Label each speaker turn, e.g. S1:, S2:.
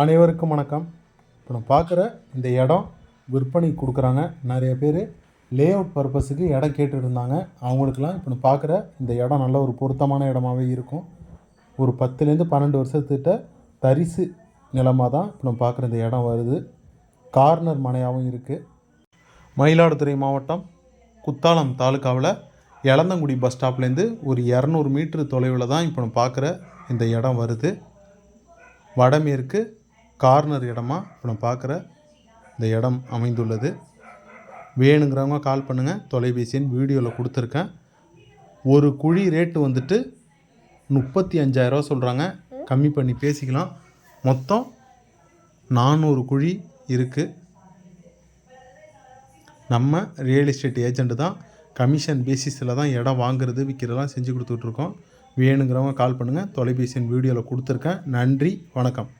S1: அனைவருக்கும் வணக்கம். இப்போ நான் பார்க்குற இந்த இடம் விற்பனை கொடுக்குறாங்க. நிறைய பேர் லே அவுட் பர்பஸுக்கு இடம் கேட்டுட்டு இருந்தாங்க அவங்களுக்குலாம் இப்போ நான் பார்க்குற இந்த இடம் நல்ல ஒரு பொருத்தமான இடமாவே இருக்கும். ஒரு பத்துலேருந்து பன்னெண்டு வருஷத்துக்கிட்ட தரிசு நிலமாக தான் இப்போ நம்ம பார்க்குற இந்த இடம் வருது. கார்னர் மனையாகவும் இருக்குது மயிலாடுதுறை மாவட்டம் குத்தாலம் தாலுக்காவில் எலந்தங்குடி பஸ் ஸ்டாப்லேருந்து ஒரு இரநூறு மீட்ரு தொலைவில் தான் இப்போ நம்ம பார்க்குற இந்த இடம் வருது. வடமேற்கு கார்னர் இடமா இப்போ நம்ம பார்க்குற இந்த இடம் அமைந்துள்ளது. வேணுங்கிறவங்க கால் பண்ணுங்கள் தொலைபேசின்னு வீடியோவில் கொடுத்துருக்கேன். ஒரு குழி ரேட்டு வந்துட்டு முப்பத்தி அஞ்சாயிரரூவா சொல்கிறாங்க கம்மி பண்ணி பேசிக்கலாம். மொத்தம் நானூறு குழி இருக்குது நம்ம ரியல் எஸ்டேட் ஏஜெண்ட்டு தான் கமிஷன் பேசிஸில் தான் இடம் வாங்குறது விற்கிறதெல்லாம் செஞ்சு கொடுத்துட்ருக்கோம் வேணுங்கிறவங்க கால் பண்ணுங்கள் தொலைபேசியின் வீடியோவில் கொடுத்துருக்கேன். நன்றி. வணக்கம்.